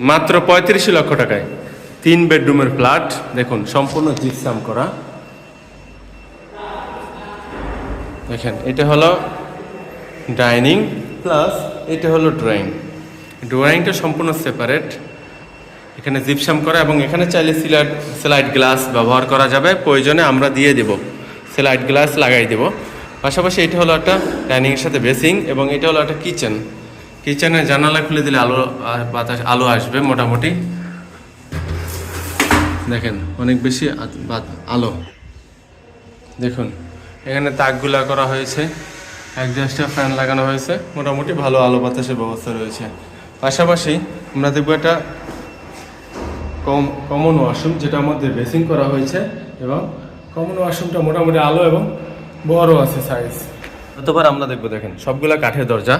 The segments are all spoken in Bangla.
মাত্র পঁয়ত্রিশ লক্ষ টাকায়। তিন বেডরুমের ফ্ল্যাট, দেখুন, সম্পূর্ণ জিপসাম করা। দেখেন, এটা হলো ডাইনিং, প্লাস এটা হলো ড্রয়িং। ড্রয়িংটা সম্পূর্ণ সেপারেট। এখানে জিপসাম করা এবং এখানে চাইলে সিলাইট স্লাইড গ্লাস ব্যবহার করা যাবে। প্রয়োজনে আমরা দিয়ে দেব। স্লাইড গ্লাস লাগাই দেব। পাশাপাশি এটা হলো একটা ডাইনিংয়ের সাথে বেসিং এবং এটা হলো একটা কিচেন। কিচেনের জানালা খুলে দিলে আলো বাতাস, আলো আসবে মোটামুটি। দেখেন, অনেক বেশি আলো। দেখুন, এখানে তাকগুলা করা হয়েছে। একজাস্টে ফ্যান লাগানো হয়েছে। মোটামুটি ভালো আলো বাতাসের ব্যবস্থা রয়েছে। পাশাপাশি আমরা দেখব একটা কম কমন ওয়াশরুম যেটার মধ্যে বেসিং করা হয়েছে এবং কমন ওয়াশরুমটা মোটামুটি আলো এবং বড় আছে সাইজ অতবার আমরা দেখব, দেখেন। সবগুলা কাঠের দরজা,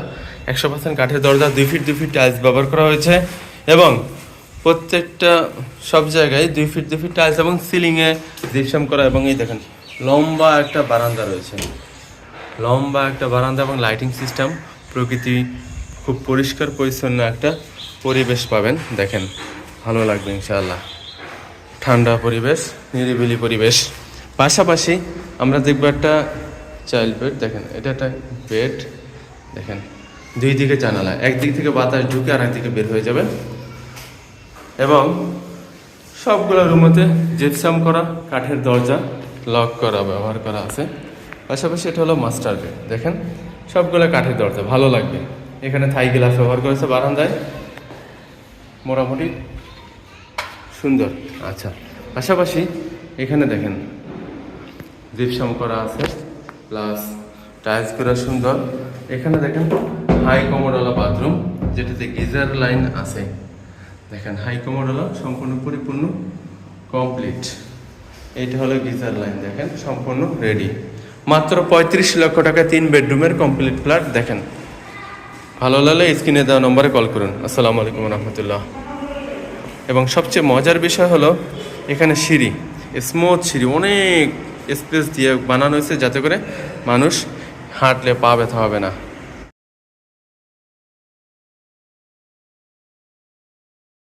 একশো পার্সেন্ট কাঠের দরজা, দুই ফিট দুই ফিট টাইলস ব্যবহার করা হয়েছে। এবং প্রত্যেকটা, সব জায়গায় দুই ফিট দুই ফিট টাইলস এবং সিলিংয়ে জিপসাম করা এবং এই দেখেন, লম্বা একটা বারান্দা রয়েছে। লম্বা একটা বারান্দা এবং লাইটিং সিস্টেম প্রকৃতি খুব পরিষ্কার, পরিচ্ছন্ন একটা পরিবেশ পাবেন। দেখেন, ভালো লাগবে ইনশাআল্লাহ। ঠান্ডা পরিবেশ, নিরিবিলি পরিবেশ। পাশাপাশি আমরা দেখব একটা চাইল্ড বেড, দেখেন, এটা একটা বেড, দেখেন, দুই দিকে জানালা একদিক থেকে বাতাস ঢুকে আর একদিকে বের হয়ে যাবে। এবং সবগুলো রুমেতে জিপসাম করা, কাঠের দরজা লক করা, ব্যবহার করা আছে। পাশাপাশি এটা হলো মাস্টার বেড, দেখেন, সবগুলো কাঠের দরজা, ভালো লাগবে। এখানে থাই গ্লাস ব্যবহার করেছে বারান্দায়। মোটামুটি সুন্দর আচ্ছা। পাশাপাশি এখানে দেখেন, জিপসাম করা আছে। প্লাস টাইলস করা সুন্দর। এখানে দেখেন হাই কমোডালা বাথরুম যেটাতে গিজার লাইন আছে। দেখেন হাই কমোডালা সম্পূর্ণ পরিপূর্ণ কমপ্লিট এইটা হলো গিজার লাইন দেখেন, সম্পূর্ণ রেডি মাত্র পঁয়ত্রিশ লক্ষ টাকা তিন বেডরুমের কমপ্লিট ফ্ল্যাট দেখেন। ভালো লাগলে স্ক্রিনে দেওয়া নম্বরে কল করুন। আসসালামু আলাইকুম রহমতুল্লাহ। এবং সবচেয়ে মজার বিষয় হলো, এখানে সিঁড়ি স্মুথ সিঁড়ি, অনেক স্পেস দিয়ে বানানো হয়েছে যাতে করে মানুষ হাঁটলে পা ব্যথা হবে না।